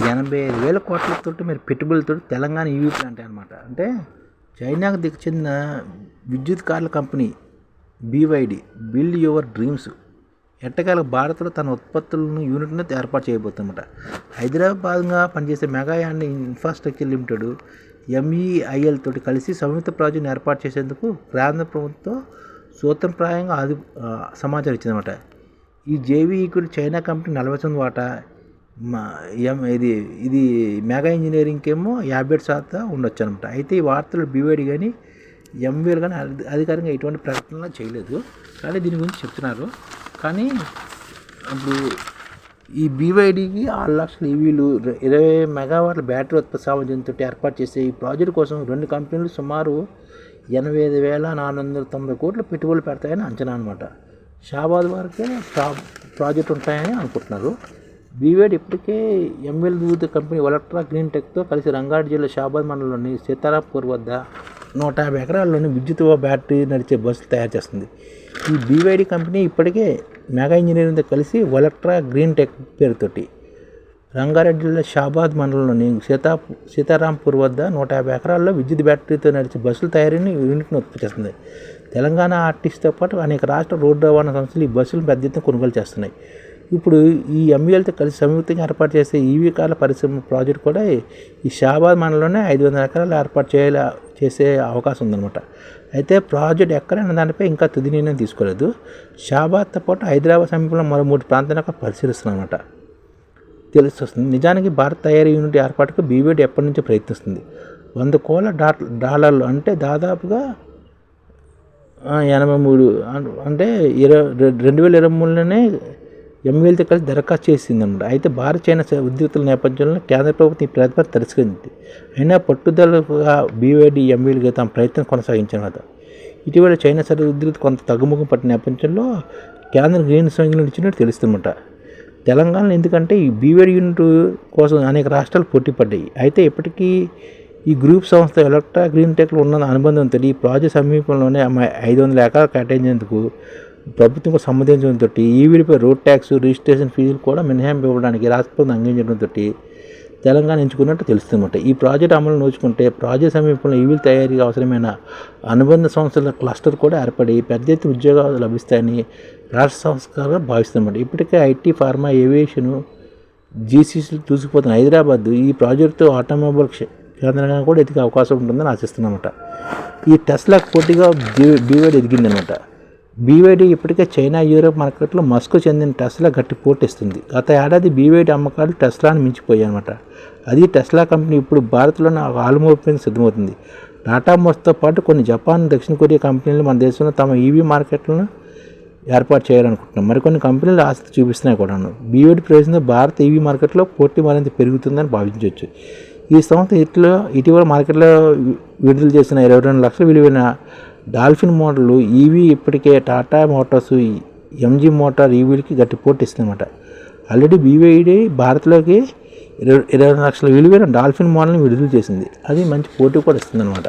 ఎనభై ఐదు వేల కోట్లతో మీరు పెట్టుబడులతో తెలంగాణ ఈవీ ప్లాంట్ అనమాట అంటే చైనాకు దిక్కు చెందిన విద్యుత్ కార్ల company BYD build your dreams ఎట్టకాల భారత్లో తన ఉత్పత్తులను యూనిట్ను ఏర్పాటు చేయబోతుందన్నమాట. హైదరాబాద్గా పనిచేసే mega and infrastructure limited MEIL తోటి కలిసి సంయుక్త ప్రాజెక్టును ఏర్పాటు చేసేందుకు కేంద్ర ప్రభుత్వం సూత్రప్రాయంగా ఆది సమాచారం ఇచ్చిందన్నమాట. ఈ జేవీ ఈక్విటీ చైనా కంపెనీ నలభై తొమ్మిది వాటా ఎం ఇది ఇది మెగా ఇంజనీరింగ్కి ఏమో యాభై ఏడు శాతం ఉండొచ్చు అనమాట అయితే ఈ వార్తలు బీవేడి కానీ ఎంవీఎల్ కానీ అధికారికంగా ఎటువంటి ప్రకటన చేయలేదు. కానీ దీని గురించి చెప్తున్నారు. కానీ ఇప్పుడు ఈ బీవైడీకి ఆరు లక్షల ఈవీలు ఇరవై మెగావాట్ల బ్యాటరీ ఉత్పత్తి సామర్థ్యంతో ఏర్పాటు చేసే ఈ ప్రాజెక్టు కోసం రెండు కంపెనీలు సుమారు ఎనభై ఐదు వేల నాలుగు వందల తొంభై కోట్లు పెట్టుబడులు పెడతాయని అంచనా అనమాట షాబాద్ వరకే ప్రా ప్రాజెక్ట్ ఉంటాయని అనుకుంటున్నారు. బీవేడ్ ఇప్పటికే ఎంఎల్ దూత కంపెనీ ఎలక్ట్రా గ్రీన్ టెక్తో కలిసి రంగారెడ్డి జిల్లా షాబాద్ మండలంలోని సీతారాపూర్ వద్ద నూట యాభై ఎకరాల్లోని విద్యుత్ బ్యాటరీ నడిచే బస్సులు తయారు చేస్తుంది. ఈ బీవైడి కంపెనీ ఇప్పటికే మెగా ఇంజనీరింగ్తో కలిసి ఎలక్ట్రా గ్రీన్ టెక్ పేరుతోటి రంగారెడ్డి జిల్లా షాబాద్ మండలంలోని సీతా సీతారాంపూర్ వద్ద నూట యాభై ఎకరాల్లో విద్యుత్ బ్యాటరీతో నడిచే బస్సుల తయారీని యూనిట్ను ఉత్పత్తి చేస్తుంది. తెలంగాణ ఆర్టీసీతో పాటు అనేక రాష్ట్ర రోడ్డు రవాణా సంస్థలు ఈ బస్సులు పెద్ద ఎత్తున కొనుగోలు చేస్తున్నాయి. ఇప్పుడు ఈ ఎంఈఎల్తో కలిసి సంయుక్తంగా ఏర్పాటు చేసే ఈవీ కార్ల పరిశ్రమ ప్రాజెక్ట్ కూడా ఈ షాబాద్ మండలంలోనే ఐదు వందల ఎకరాలు ఏర్పాటు చేయాల చేసే అవకాశం ఉందన్నమాట. అయితే ప్రాజెక్ట్ ఎక్కడైనా దానిపై ఇంకా తుది నిర్ణయం తీసుకోలేదు. షాబాద్తో పాటు హైదరాబాద్ సమీపంలో మరో మూడు ప్రాంతాలకు పరిశీలిస్తున్నమాట తెలిసి వస్తుంది నిజానికి భారత్ తయారీ యూనిట్ ఏర్పాటుకు బీవీడీ ఎప్పటి నుంచో ప్రయత్నిస్తుంది. వంద కోట్ల డాట్ డాలర్లు అంటే దాదాపుగా ఎనభై మూడు అంటే ఇరవై రెండు వేల ఇరవై మూడులోనే ఎంఎల్తో కలిసి దరఖాస్తు చేసింది అనమాట అయితే భారత్ చైనా స- ఉద్రిక్తుల నేపథ్యంలో కేంద్ర ప్రభుత్వం ఈ ప్రతిపాదన తిరస్కరించింది అయినా పట్టుదలగా బీవైడి ఎంవీలుగా తమ ప్రయత్నం కొనసాగించారు ఇటీవల చైనా సరి ఉద్రిక్త కొంత తగ్గుముఖం పట్టిన నేపథ్యంలో కేంద్ర గ్రీన్ సంఖ్యలు ఇచ్చినట్టు తెలుస్తుందన్నమాట. తెలంగాణలో ఎందుకంటే ఈ బీవేడి యూనిట్ కోసం అనేక రాష్ట్రాలు పోటీ పడ్డాయి. అయితే ఇప్పటికీ ఈ గ్రూప్ సంస్థ ఎలక్ట్రా గ్రీన్ టెక్లో ఉన్న అనుబంధంతో ఈ ప్రాజెక్ట్ సమీపంలోనే ఐదు వందల ఎకరాలు కేటాయించేందుకు ప్రభుత్వం సంబంధించడంతో ఈవీడిపై రోడ్ ట్యాక్స్ రిజిస్ట్రేషన్ ఫీజులు కూడా మినహాయింపు ఇవ్వడానికి రాష్ట్ర ప్రభుత్వం అంగీకరించడంతో తెలంగాణ ఎంచుకున్నట్టు తెలుస్తుందన్నమాట. ఈ ప్రాజెక్ట్ అమలు నోచుకుంటే ప్రాజెక్ట్ సమీపంలో ఈవీలు తయారీకి అవసరమైన అనుబంధ సంస్థల క్లస్టర్ కూడా ఏర్పడి పెద్ద ఎత్తున ఉద్యోగాలు లభిస్తాయని రాష్ట్ర సంస్కారం భావిస్తున్నమాట ఇప్పటికే ఐటీ ఫార్మా ఏవియేషన్ జీసీసీ దూసుకుపోతున్న హైదరాబాద్ ఈ ప్రాజెక్టుతో ఆటోమొబైల్ కేంద్రంగా కూడా ఎదిగే అవకాశం ఉంటుందని ఆశిస్తున్నమాట ఈ టెస్లాకు పోటీగా బీవేడ్ ఎదిగిందనమాట బీవైడీ ఇప్పటికే చైనా యూరోప్ మార్కెట్లో మస్కు చెందిన టెస్లా గట్టి పోటీస్తుంది గత ఏడాది బీవైడీ అమ్మకాలు టెస్లాను మించిపోయాయి అనమాట అది టెస్లా కంపెనీ ఇప్పుడు భారత్లోని ఆలుమోపేందుకు సిద్ధమవుతుంది. టాటా మోస్తో పాటు కొన్ని జపాన్ దక్షిణ కొరియా కంపెనీలు మన దేశంలో తమ ఈవీ మార్కెట్లను ఏర్పాటు చేయాలనుకుంటున్నాం మరికొన్ని కంపెనీలు ఆసక్తి చూపిస్తున్నాయి కూడాను. బీవైడి ప్రవేశంతో భారత ఈవీ మార్కెట్లో పోటీ మరింత పెరుగుతుందని భావించవచ్చు. ఈ సంస్థ ఇట్లో ఇటీవల మార్కెట్లో విడుదల చేసిన ఇరవై రెండు లక్షల విలువైన డాల్ఫిన్ మోడల్ ఈవీ ఇప్పటికే టాటా మోటార్స్ ఎంజీ మోటార్ ఈవీలకి గట్టి పోటీ ఇస్తుందన్నమాట. ఆల్రెడీ బీవైడి భారత్లోకి ఇరవై ఇరవై లక్షల విలువైన డాల్ఫిన్ మోడల్ని విడుదల చేసింది. అది మంచి పోటీ కూడా ఇస్తుందన్నమాట.